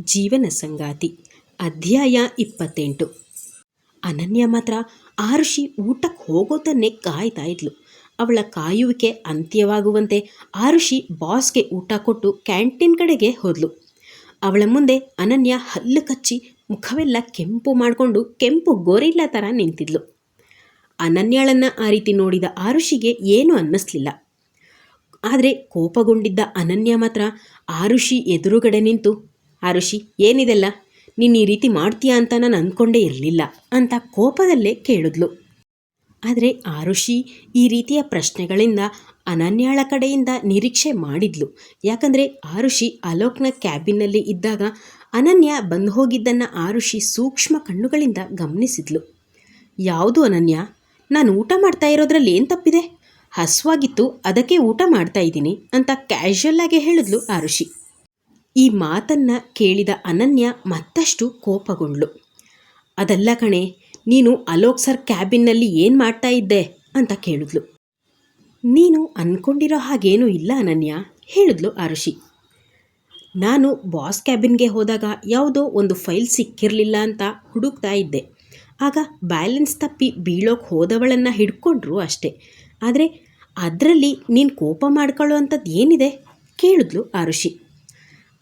ಜೀವನ ಸಂಗಾತಿ, ಅಧ್ಯಾಯ ಇಪ್ಪತ್ತೆಂಟು. ಅನನ್ಯ ಮಾತ್ರ ಆರುಷಿ ಊಟಕ್ಕೆ ಹೋಗೋದನ್ನೇ ಕಾಯ್ತಾ ಇದ್ಲು. ಅವಳ ಕಾಯುವಿಕೆ ಅಂತ್ಯವಾಗುವಂತೆ ಆರುಷಿ ಬಾಸ್ಗೆ ಊಟ ಕೊಟ್ಟು ಕ್ಯಾಂಟೀನ್ ಕಡೆಗೆ ಹೋದ್ಲು. ಅವಳ ಮುಂದೆ ಅನನ್ಯ ಹಲ್ಲು ಕಚ್ಚಿ ಮುಖವೆಲ್ಲ ಕೆಂಪು ಮಾಡಿಕೊಂಡು ಕೆಂಪು ಗೋರಿಲ್ಲ ಥರ ನಿಂತಿದ್ಲು. ಅನನ್ಯಳನ್ನು ಆ ರೀತಿ ನೋಡಿದ ಆರುಷಿಗೆ ಏನೂ ಅನ್ನಿಸ್ಲಿಲ್ಲ. ಆದರೆ ಕೋಪಗೊಂಡಿದ್ದ ಅನನ್ಯ ಮಾತ್ರ ಆರುಷಿ ಎದುರುಗಡೆ ನಿಂತು ಆರುಷಿ, ಏನಿದೆಲ್ಲ? ನೀನು ಈ ರೀತಿ ಮಾಡ್ತೀಯಾ ಅಂತ ನಾನು ಅಂದ್ಕೊಂಡೇ ಇರಲಿಲ್ಲ ಅಂತ ಕೋಪದಲ್ಲೇ ಕೇಳಿದ್ಲು. ಆದರೆ ಆರುಷಿ ಈ ರೀತಿಯ ಪ್ರಶ್ನೆಗಳಿಂದ ಅನನ್ಯಾಳ ಕಡೆಯಿಂದ ನಿರೀಕ್ಷೆ ಮಾಡಿದ್ಲು. ಯಾಕಂದರೆ ಆ ಋಷಿ ಅಲೋಕ್ನ ಕ್ಯಾಬಿನ್ನಲ್ಲಿ ಇದ್ದಾಗ ಅನನ್ಯ ಬಂದು ಹೋಗಿದ್ದನ್ನು ಆರುಷಿ ಸೂಕ್ಷ್ಮ ಕಣ್ಣುಗಳಿಂದ ಗಮನಿಸಿದ್ಲು. ಯಾವುದು ಅನನ್ಯ? ನಾನು ಊಟ ಮಾಡ್ತಾ ಇರೋದ್ರಲ್ಲಿ ಏನು ತಪ್ಪಿದೆ? ಹಸುವಾಗಿತ್ತು, ಅದಕ್ಕೆ ಊಟ ಮಾಡ್ತಾ ಇದ್ದೀನಿ ಅಂತ ಕ್ಯಾಶುಯಲ್ ಆಗಿ ಹೇಳಿದ್ಲು ಆರುಷಿ. ಈ ಮಾತನ್ನ ಕೇಳಿದ ಅನನ್ಯ ಮತ್ತಷ್ಟು ಕೋಪಗೊಂಡ್ಳು. ಅದಲ್ಲ ಕಣೆ, ನೀನು ಅಲೋಕ್ ಸರ್ ಕ್ಯಾಬಿನ್ನಲ್ಲಿ ಏನು ಮಾಡ್ತಾ ಇದ್ದೆ? ಅಂತ ಕೇಳಿದ್ಲು. ನೀನು ಅಂದ್ಕೊಂಡಿರೋ ಹಾಗೇನೂ ಇಲ್ಲ ಅನನ್ಯ, ಹೇಳಿದ್ಲು ಆರುಷಿ ನಾನು ಬಾಸ್ ಕ್ಯಾಬಿನ್ಗೆ ಹೋದಾಗ ಯಾವುದೋ ಒಂದು ಫೈಲ್ ಸಿಕ್ಕಿರಲಿಲ್ಲ ಅಂತ ಹುಡುಕ್ತಾ ಇದ್ದೆ. ಆಗ ಬ್ಯಾಲೆನ್ಸ್ ತಪ್ಪಿ ಬೀಳೋಕೆ ಹೋದವಳನ್ನು ಹಿಡ್ಕೊಂಡ್ರು ಅಷ್ಟೇ. ಆದರೆ ಅದರಲ್ಲಿ ನೀನು ಕೋಪ ಮಾಡ್ಕೊಳ್ಳೋ ಅಂಥದ್ದು ಏನಿದೆ? ಕೇಳಿದ್ಲು ಆರುಷಿ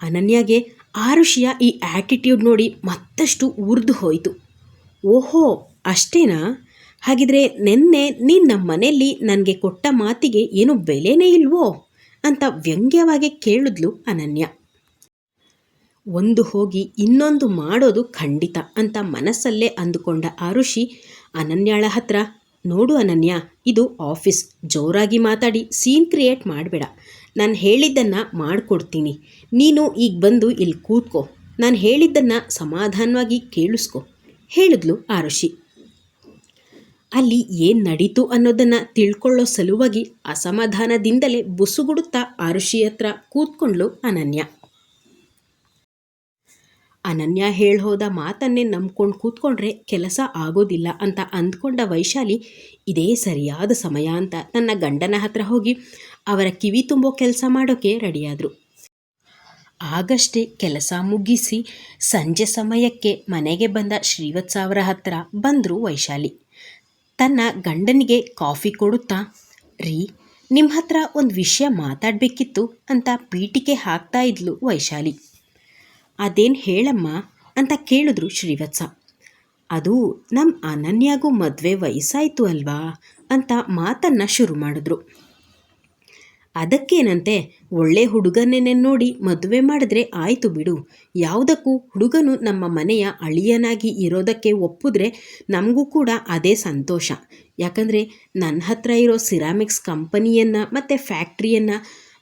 ಅನನ್ಯಾಗೆ ಆರುಷಿಯ ಈ ಆ್ಯಟಿಟ್ಯೂಡ್ ನೋಡಿ ಮತ್ತಷ್ಟು ಉರಿದು ಹೋಯಿತು. ಓಹೋ, ಅಷ್ಟೇನಾ? ಹಾಗಿದ್ರೆ ನಿನ್ನೆ ನೀನು ನಮ್ಮ ಮನೆಯಲ್ಲಿ ನನಗೆ ಕೊಟ್ಟ ಮಾತಿಗೆ ಏನು ಬೆಲೆನೇ ಇಲ್ವೋ? ಅಂತ ವ್ಯಂಗ್ಯವಾಗಿ ಕೇಳಿದ್ಲು ಅನನ್ಯ. ಒಂದು ಹೋಗಿ ಇನ್ನೊಂದು ಮಾಡೋದು ಖಂಡಿತ ಅಂತ ಮನಸ್ಸಲ್ಲೇ ಅಂದುಕೊಂಡ ಆರುಷಿ, ಅನನ್ಯಾಳ ಹತ್ರ, ನೋಡು ಅನನ್ಯ, ಇದು ಆಫೀಸ್, ಜೋರಾಗಿ ಮಾತಾಡಿ, ಸೀನ್ ಕ್ರಿಯೇಟ್ ಮಾಡಬೇಡ. ನಾನು ಹೇಳಿದ್ದನ್ನು ಮಾಡಿಕೊಡ್ತೀನಿ. ನೀನು ಈಗ ಬಂದು ಇಲ್ಲಿ ಕೂತ್ಕೋ. ನಾನು ಹೇಳಿದ್ದನ್ನು ಸಮಾಧಾನವಾಗಿ ಕೇಳಿಸ್ಕೊ. ಹೇಳಿದ್ಲು ಆರುಷಿ. ಅಲ್ಲಿ ಏನು ನಡೀತು ಅನ್ನೋದನ್ನು ತಿಳ್ಕೊಳ್ಳೋ ಸಲುವಾಗಿ ಅಸಮಾಧಾನದಿಂದಲೇ ಬುಸುಗುಡುತ್ತಾ ಆರುಷಿ ಹತ್ರ ಕೂತ್ಕೊಂಡ್ಲು ಅನನ್ಯ. ಅನನ್ಯ ಹೇಳ್ಹೋದ ಮಾತನ್ನೇ ನಂಬ್ಕೊಂಡು ಕೂತ್ಕೊಂಡ್ರೆ ಕೆಲಸ ಆಗೋದಿಲ್ಲ ಅಂತ ಅಂದ್ಕೊಂಡ ವೈಶಾಲಿ, ಇದೇ ಸರಿಯಾದ ಸಮಯ ಅಂತ. ತನ್ನ ಗಂಡನ ಹತ್ರ ಹೋಗಿ ಅವರ ಕಿವಿ ತುಂಬೋ ಕೆಲಸ ಮಾಡೋಕ್ಕೆ ರೆಡಿಯಾದರು. ಆಗಷ್ಟೇ ಕೆಲಸ ಮುಗಿಸಿ ಸಂಜೆ ಸಮಯಕ್ಕೆ ಮನೆಗೆ ಬಂದ ಶ್ರೀವತ್ಸ ಅವರ ಹತ್ರ ಬಂದರು ವೈಶಾಲಿ. ತನ್ನ ಗಂಡನಿಗೆ ಕಾಫಿ ಕೊಡುತ್ತಾ, ರೀ ನಿಮ್ಮ ಹತ್ರ ಒಂದು ವಿಷಯ ಮಾತಾಡಬೇಕಿತ್ತು ಅಂತ ಪೀಠಿಕೆ ಹಾಕ್ತಾ ಇದ್ಲು ವೈಶಾಲಿ. ಅದೇನು ಹೇಳಮ್ಮ ಅಂತ ಕೇಳಿದ್ರು ಶ್ರೀವತ್ಸ. ಅದು ನಮ್ಮ ಅನನ್ಯಾಗೂ ಮದುವೆ ವಯಸ್ಸಾಯಿತು ಅಲ್ವಾ ಅಂತ ಮಾತನ್ನು ಶುರು ಮಾಡಿದ್ರು. ಅದಕ್ಕೇನಂತೆ? ಒಳ್ಳೆ ಹುಡುಗನೇನೆ ನೋಡಿ ಮದುವೆ ಮಾಡಿದ್ರೆ ಆಯಿತು ಬಿಡು. ಯಾವುದಕ್ಕೂ ಹುಡುಗನು ನಮ್ಮ ಮನೆಯ ಅಳಿಯನಾಗಿ ಇರೋದಕ್ಕೆ ಒಪ್ಪಿದ್ರೆ ನಮಗೂ ಕೂಡ ಅದೇ ಸಂತೋಷ. ಯಾಕಂದರೆ ನನ್ನ ಹತ್ರ ಇರೋ ಸಿರಾಮಿಕ್ಸ್ ಕಂಪನಿಯನ್ನು ಮತ್ತು ಫ್ಯಾಕ್ಟ್ರಿಯನ್ನು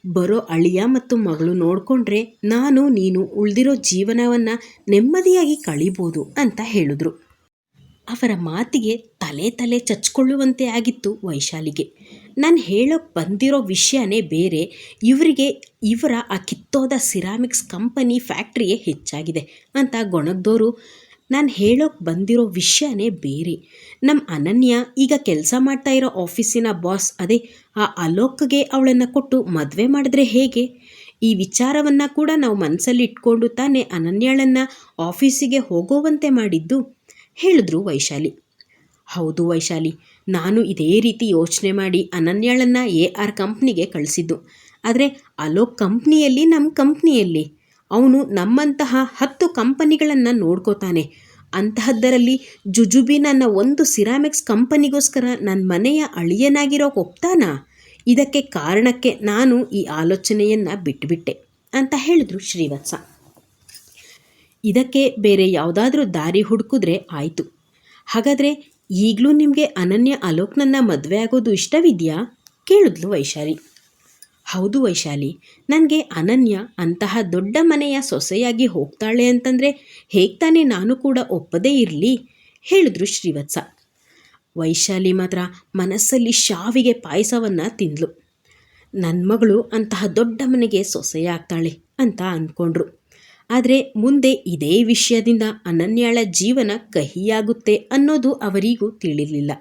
ಬರೋ ಅಳಿಯ ಮತ್ತು ಮಗಳು ನೋಡಿಕೊಂಡ್ರೆ ನಾನು ನೀನು ಉಳಿದಿರೋ ಜೀವನವನ್ನು ನೆಮ್ಮದಿಯಾಗಿ ಕಳಿಬೋದು ಅಂತ ಹೇಳಿದ್ರು. ಅವರ ಮಾತಿಗೆ ತಲೆ ತಲೆ ಚಚ್ಕೊಳ್ಳುವಂತೆ ಆಗಿತ್ತು ವೈಶಾಲಿಗೆ. ನಾನು ಹೇಳೋಕೆ ಬಂದಿರೋ ವಿಷಯನೇ ಬೇರೆ. ಇವರಿಗೆ, ಇವರ ಆ ಕಿತ್ತೋದ ಸಿರಾಮಿಕ್ಸ್ ಕಂಪನಿ ಫ್ಯಾಕ್ಟ್ರಿಯೇ ಹೆಚ್ಚಾಗಿದೆ ಅಂತ ಗೊಣಗ್ದೋರು ನಾನು ಹೇಳೋಕೆ ಬಂದಿರೋ ವಿಷಯನೇ ಬೇರೆ. ನಮ್ಮ ಅನನ್ಯ ಈಗ ಕೆಲಸ ಮಾಡ್ತಾ ಇರೋ ಆಫೀಸಿನ ಬಾಸ್ ಅದೇ, ಆ ಅಲೋಕ್ಗೆ ಅವಳನ್ನು ಕೊಟ್ಟು ಮದುವೆ ಮಾಡಿದ್ರೆ ಹೇಗೆ? ಈ ವಿಚಾರವನ್ನು ಕೂಡ ನಾವು ಮನಸ್ಸಲ್ಲಿ ಇಟ್ಕೊಂಡು ತಾನೇ ಅನನ್ಯಳನ್ನು ಆಫೀಸಿಗೆ ಹೋಗೋವಂತೆ ಮಾಡಿದ್ದು? ಹೇಳಿದ್ರು ವೈಶಾಲಿ. ಹೌದು ವೈಶಾಲಿ, ನಾನು ಇದೇ ರೀತಿ ಯೋಚನೆ ಮಾಡಿ ಅನನ್ಯಾಳನ್ನು ಎ ಆರ್ ಕಂಪ್ನಿಗೆ ಕಳಿಸಿದ್ದು. ಆದರೆ ಅಲೋಕ್ ಕಂಪ್ನಿಯಲ್ಲಿ ನಮ್ಮ ಕಂಪ್ನಿಯಲ್ಲಿ. ಅವನು ನಮ್ಮಂತಹ ಹತ್ತು ಕಂಪನಿಗಳನ್ನು ನೋಡ್ಕೋತಾನೆ. ಅಂತಹದ್ದರಲ್ಲಿ ಜುಜುಬಿ ನನ್ನ ಒಂದು ಸಿರಾಮಿಕ್ಸ್ ಕಂಪನಿಗೋಸ್ಕರ ನನ್ನ ಮನೆಯ ಅಳಿಯನಾಗಿರೋ ಒಪ್ತಾನಾ ಇದಕ್ಕೆ ಕಾರಣಕ್ಕೆ ನಾನು ಈ ಆಲೋಚನೆಯನ್ನು ಬಿಟ್ಟುಬಿಟ್ಟೆ ಅಂತ ಹೇಳಿದ್ರು ಶ್ರೀವತ್ಸ. ಇದಕ್ಕೆ ಬೇರೆ ಯಾವುದಾದ್ರೂ ದಾರಿ ಹುಡುಕಿದ್ರೆ ಆಯಿತು. ಹಾಗಾದರೆ ಈಗಲೂ ನಿಮಗೆ ಅನನ್ಯ ಅಲೋಕ್ನನ್ನ ಮದುವೆ ಆಗೋದು ಇಷ್ಟವಿದೆಯಾ? ಕೇಳಿದ್ಲು ವೈಶಾಲಿ. ಹೌದು ವೈಶಾಲಿ, ನನಗೆ ಅನನ್ಯ ಅಂತಹ ದೊಡ್ಡ ಮನೆಯ ಸೊಸೆಯಾಗಿ ಹೋಗ್ತಾಳೆ ಅಂತಂದರೆ ಹೇಗೆ ನಾನು ಕೂಡ ಒಪ್ಪದೇ ಇರಲಿ? ಹೇಳಿದ್ರು ಶ್ರೀವತ್ಸ. ವೈಶಾಲಿ ಮಾತ್ರ ಮನಸ್ಸಲ್ಲಿ ಶಾವಿಗೆ ಪಾಯಸವನ್ನು ತಿಂದ್ಲು. ನನ್ನ ಮಗಳು ಅಂತಹ ದೊಡ್ಡ ಮನೆಗೆ ಸೊಸೆಯಾಗ್ತಾಳೆ ಅಂತ ಅಂದ್ಕೊಂಡ್ರು ಆದರೆ ಮುಂದೆ ಇದೇ ವಿಷಯದಿಂದ ಅನನ್ಯಾಳ ಜೀವನ ಕಹಿಯಾಗುತ್ತೆ ಅನ್ನೋದು ಅವರಿಗೂ ತಿಳಿಲಿಲ್ಲ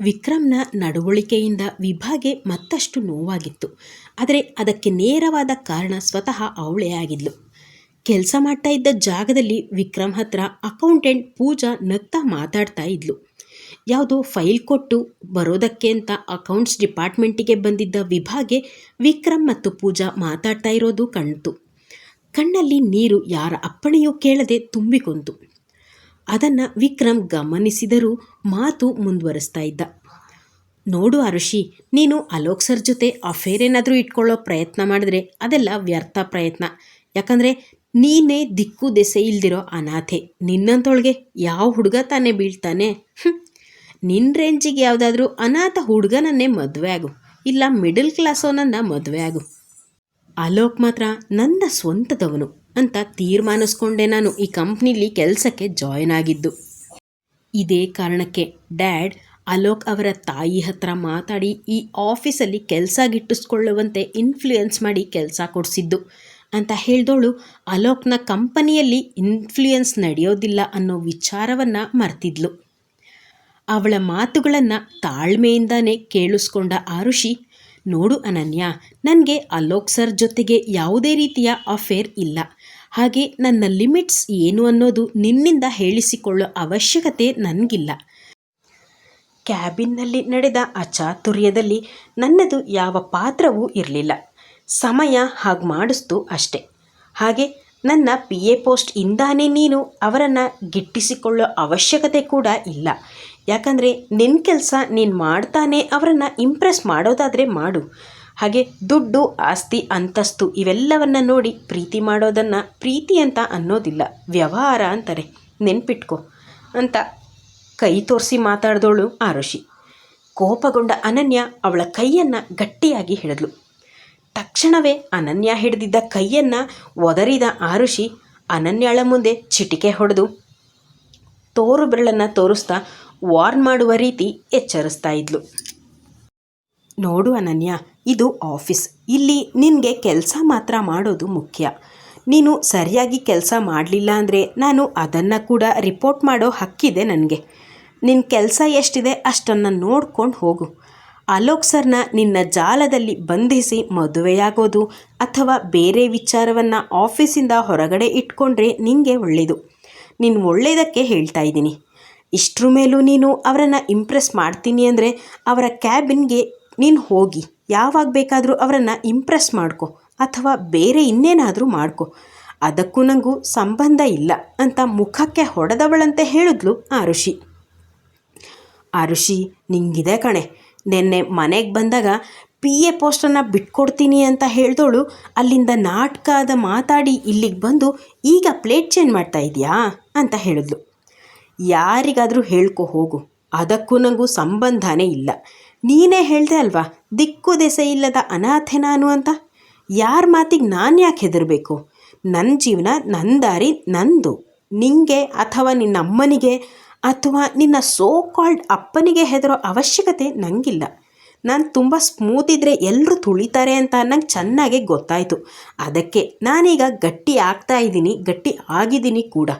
ವಿಕ್ರಮ್ನ ನಡವಳಿಕೆಯಿಂದ ವಿಭಾಗೆ ಮತ್ತಷ್ಟು ನೋವಾಗಿತ್ತು. ಆದರೆ ಅದಕ್ಕೆ ನೇರವಾದ ಕಾರಣ ಸ್ವತಃ ಅವಳೇ ಆಗಿದ್ಲು. ಕೆಲಸ ಮಾಡ್ತಾ ಇದ್ದ ಜಾಗದಲ್ಲಿ ವಿಕ್ರಮ್ ಹತ್ರ ಅಕೌಂಟೆಂಟ್ ಪೂಜಾ ನಗ್ತಾ ಮಾತಾಡ್ತಾ ಇದ್ಲು. ಯಾವುದೋ ಫೈಲ್ ಕೊಟ್ಟು ಬರೋದಕ್ಕೆ ಅಂತ ಅಕೌಂಟ್ಸ್ ಡಿಪಾರ್ಟ್ಮೆಂಟಿಗೆ ಬಂದಿದ್ದ ವಿಭಾಗೆ ವಿಕ್ರಮ್ ಮತ್ತು ಪೂಜಾ ಮಾತಾಡ್ತಾ ಇರೋದು ಕಾಣ್ತು ಕಣ್ಣಲ್ಲಿ ನೀರು ಯಾರ ಅಪ್ಪಣೆಯೂ ಕೇಳದೆ ತುಂಬಿಕೊಂತು ಅದನ್ನು ವಿಕ್ರಮ್ ಗಮನಿಸಿದರೂ ಮಾತು ಮುಂದುವರಿಸ್ತಾ ಇದ್ದ. ನೋಡು ಅರುಷಿ, ನೀನು ಅಲೋಕ್ ಸರ್ ಜೊತೆ ಅಫೇರ್ ಏನಾದರೂ ಇಟ್ಕೊಳ್ಳೋ ಪ್ರಯತ್ನ ಮಾಡಿದ್ರೆ ಅದೆಲ್ಲ ವ್ಯರ್ಥ ಪ್ರಯತ್ನ. ಯಾಕಂದರೆ ನೀನೇ ದಿಕ್ಕು ದೆಸೆ ಇಲ್ದಿರೋ ಅನಾಥೆ. ನಿನ್ನಂತೊಳಗೆ ಯಾವ ಹುಡುಗ ತಾನೇ ಬೀಳ್ತಾನೆ. ನಿನ್ನ ರೇಂಜಿಗೆ ಯಾವುದಾದ್ರೂ ಅನಾಥ ಹುಡುಗನನ್ನೇ ಮದುವೆ ಆಗು. ಇಲ್ಲ ಮಿಡಲ್ ಕ್ಲಾಸೋನನ್ನ ಮದುವೆ ಆಗು. ಅಲೋಕ್ ಮಾತ್ರ ನನ್ನ ಸ್ವಂತದವನು ಅಂತ ತೀರ್ಮಾನಿಸ್ಕೊಂಡೆ ನಾನು. ಈ ಕಂಪ್ನಿಲಿ ಕೆಲಸಕ್ಕೆ ಜಾಯಿನ್ ಆಗಿದ್ದು. ಇದೇ ಕಾರಣಕ್ಕೆ ಡ್ಯಾಡ್, ಅಲೋಕ್ ಅವರ ತಾಯಿ ಹತ್ರ ಮಾತಾಡಿ ಈ ಆಫೀಸಲ್ಲಿ ಕೆಲಸ ಗಿಟ್ಟಿಸ್ಕೊಳ್ಳುವಂತೆ ಇನ್ಫ್ಲೂಯೆನ್ಸ್ ಮಾಡಿ ಕೆಲಸ ಕೊಡಿಸಿದ್ದು ಅಂತ ಹೇಳಿದವಳು ಅಲೋಕ್ನ ಕಂಪನಿಯಲ್ಲಿ ಇನ್ಫ್ಲೂಯೆನ್ಸ್ ನಡೆಯೋದಿಲ್ಲ ಅನ್ನೋ ವಿಚಾರವನ್ನು ಮರ್ತಿದ್ಲು. ಅವಳ ಮಾತುಗಳನ್ನು ತಾಳ್ಮೆಯಿಂದಾನೇ ಕೇಳಿಸ್ಕೊಂಡ ಆರುಷಿ ನೋಡು ಅನನ್ಯ, ನನಗೆ ಅಲೋಕ್ ಸರ್ ಜೊತೆಗೆ ಯಾವುದೇ ರೀತಿಯ ಅಫೇರ್ ಇಲ್ಲ. ಹಾಗೆ ನನ್ನ ಲಿಮಿಟ್ಸ್ ಏನು ಅನ್ನೋದು ನಿನ್ನಿಂದ ಹೇಳಿಸಿಕೊಳ್ಳೋ ಅವಶ್ಯಕತೆ ನನಗಿಲ್ಲ. ಕ್ಯಾಬಿನ್ನಲ್ಲಿ ನಡೆದ ಅಚಾತುರ್ಯದಲ್ಲಿ ನನ್ನದು ಯಾವ ಪಾತ್ರವೂ ಇರಲಿಲ್ಲ. ಸಮಯ ಹಾಗೆ ಮಾಡಿಸ್ತು ಅಷ್ಟೆ. ಹಾಗೆ ನನ್ನ ಪಿ ಎ ಪೋಸ್ಟ್ ಇಂದಾನೇ ನೀನು ಅವರನ್ನು ಗಿಟ್ಟಿಸಿಕೊಳ್ಳೋ ಅವಶ್ಯಕತೆ ಕೂಡ ಇಲ್ಲ. ಯಾಕಂದರೆ ನಿನ್ನ ಕೆಲಸ ನೀನು ಮಾಡ್ತಾನೆ ಅವರನ್ನು ಇಂಪ್ರೆಸ್ ಮಾಡೋದಾದರೆ ಮಾಡು. ಹಾಗೆ ದುಡ್ಡು, ಆಸ್ತಿ, ಅಂತಸ್ತು ಇವೆಲ್ಲವನ್ನು ನೋಡಿ ಪ್ರೀತಿ ಮಾಡೋದನ್ನು ಪ್ರೀತಿ ಅಂತ ಅನ್ನೋದಿಲ್ಲ, ವ್ಯವಹಾರ ಅಂತಾರೆ. ನೆನ್ಪಿಟ್ಕೊ. ಅಂತ ಕೈ ತೋರಿಸಿ ಮಾತಾಡ್ದವಳು ಆರುಷಿ. ಕೋಪಗೊಂಡ ಅನನ್ಯ ಅವಳ ಕೈಯನ್ನು ಗಟ್ಟಿಯಾಗಿ ಹಿಡಿದ್ಲು. ತಕ್ಷಣವೇ ಅನನ್ಯ ಹಿಡಿದಿದ್ದ ಕೈಯನ್ನು ಒದರಿದ ಆರುಷಿ ಅನನ್ಯಳ ಮುಂದೆ ಚಿಟಿಕೆ ಹೊಡೆದು ತೋರು ಬೆರಳನ್ನು ತೋರಿಸ್ತಾ ವಾರ್ನ್ ಮಾಡುವ ರೀತಿ ಎಚ್ಚರಿಸ್ತಾ ಇದ್ಲು. ನೋಡು ಅನನ್ಯ, ಇದು ಆಫೀಸ್. ಇಲ್ಲಿ ನಿನಗೆ ಕೆಲಸ ಮಾತ್ರ ಮಾಡೋದು ಮುಖ್ಯ. ನೀನು ಸರಿಯಾಗಿ ಕೆಲಸ ಮಾಡಲಿಲ್ಲ ಅಂದರೆ ನಾನು ಅದನ್ನು ಕೂಡ ರಿಪೋರ್ಟ್ ಮಾಡೋ ಹಕ್ಕಿದೆ ನನಗೆ. ನಿನ್ನ ಕೆಲಸ ಎಷ್ಟಿದೆ ಅಷ್ಟನ್ನು ನೋಡ್ಕೊಂಡು ಹೋಗು. ಅಲೋಕ್ ಸರ್ನ ನಿನ್ನ ಜಾಲದಲ್ಲಿ ಬಂಧಿಸಿ ಮದುವೆಯಾಗೋದು ಅಥವಾ ಬೇರೆ ವಿಚಾರವನ್ನು ಆಫೀಸಿಂದ ಹೊರಗಡೆ ಇಟ್ಕೊಂಡ್ರೆ ನಿನಗೆ ಒಳ್ಳೆಯದು ನಿನ್ನ ಒಳ್ಳೆಯದಕ್ಕೆ ಹೇಳ್ತಾ ಇದ್ದೀನಿ. ಇಷ್ಟ್ರ ಮೇಲೂ ನೀನು ಅವರನ್ನು ಇಂಪ್ರೆಸ್ ಮಾಡ್ತೀನಿ ಅಂದರೆ ಅವರ ಕ್ಯಾಬಿನ್ಗೆ ನೀನು ಹೋಗಿ. ಯಾವಾಗ ಬೇಕಾದರೂ ಅವರನ್ನು ಇಂಪ್ರೆಸ್ ಮಾಡ್ಕೊ. ಅಥವಾ ಬೇರೆ ಇನ್ನೇನಾದರೂ ಮಾಡ್ಕೊ. ಅದಕ್ಕೂ ನನಗೂ ಸಂಬಂಧ ಇಲ್ಲ ಅಂತ ಮುಖಕ್ಕೆ ಹೊಡೆದವಳಂತೆ ಹೇಳಿದ್ಲು ಆರುಷಿ. ಆರುಷಿ, ನಿಂಗಿದೆ ಕಣೆ. ನಿನ್ನೆ ಮನೆಗೆ ಬಂದಾಗ ಪಿ ಎ ಪೋಸ್ಟನ್ನು ಬಿಟ್ಕೊಡ್ತೀನಿ ಅಂತ ಹೇಳ್ದವಳು ಅಲ್ಲಿಂದ ನಾಟಕದ ಮಾತಾಡಿ ಇಲ್ಲಿಗೆ ಬಂದು ಈಗ ಪ್ಲೇಟ್ ಚೇಂಜ್ ಮಾಡ್ತಾ ಇದೆಯಾ ಅಂತ ಹೇಳಿದ್ಲು. ಯಾರಿಗಾದರೂ ಹೇಳ್ಕೊ ಹೋಗು. ಅದಕ್ಕೂ ನನಗೂ ಸಂಬಂಧನೇ ಇಲ್ಲ. ನೀನೇ ಹೇಳಿದೆ ಅಲ್ವಾ, ದಿಕ್ಕು ದೆಸೆ ಇಲ್ಲದ ಅನಾಥೆ ನಾನು ಅಂತ? ಯಾರ ಮಾತಿಗೆ ನಾನು ಯಾಕೆ ಹೆದರಬೇಕು? ನನ್ನ ಜೀವನ ನನ್ನ ದಾರಿ, ನಂದು. ನಿಂಗೆ ಅಥವಾ ನಿನ್ನ ಅಮ್ಮನಿಗೆ ಅಥವಾ ನಿನ್ನ ಸೋ ಕಾಲ್ಡ್ ಅಪ್ಪನಿಗೆ ಹೆದರೋ ಅವಶ್ಯಕತೆ ನನಗಿಲ್ಲ ನಾನು ತುಂಬ ಸ್ಮೂತ್ ಇದ್ದರೆ ಎಲ್ಲರೂ ತುಳಿತಾರೆ ಅಂತ ನಂಗೆ ಚೆನ್ನಾಗೇ ಗೊತ್ತಾಯಿತು. ಅದಕ್ಕೆ ನಾನೀಗ ಗಟ್ಟಿ ಆಗ್ತಾ ಇದ್ದೀನಿ, ಗಟ್ಟಿ ಆಗಿದ್ದೀನಿ ಕೂಡ.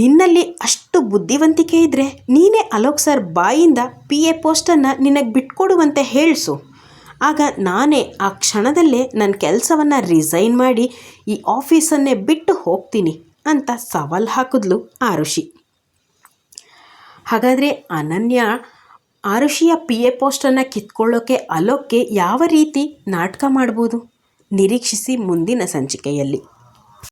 ನಿನ್ನಲ್ಲಿ ಅಷ್ಟು ಬುದ್ಧಿವಂತಿಕೆ ಇದ್ರೆ ನೀನೇ ಅಲೋಕ್ ಸರ್ ಬಾಯಿಂದ ಪಿ ಎ ಪೋಸ್ಟನ್ನು ನಿನಗೆ ಬಿಟ್ಕೊಡುವಂತೆ ಹೇಳಿಸು. ಆಗ ನಾನೇ ಆ ಕ್ಷಣದಲ್ಲೇ ನನ್ನ ಕೆಲಸವನ್ನು ರಿಸೈನ್ ಮಾಡಿ ಈ ಆಫೀಸನ್ನೇ ಬಿಟ್ಟು ಹೋಗ್ತೀನಿ ಅಂತ ಸವಾಲು ಹಾಕಿದ್ಲು ಆರುಷಿ. ಹಾಗಾದರೆ ಅನನ್ಯ, ಆರುಷಿಯ ಪಿ ಎ ಪೋಸ್ಟನ್ನು ಕಿತ್ಕೊಳ್ಳೋಕೆ ಅಲೋಕ್ಗೆ ಯಾವ ರೀತಿ ನಾಟಕ ಮಾಡ್ಬೋದು? ನಿರೀಕ್ಷಿಸಿ ಮುಂದಿನ ಸಂಚಿಕೆಯಲ್ಲಿ.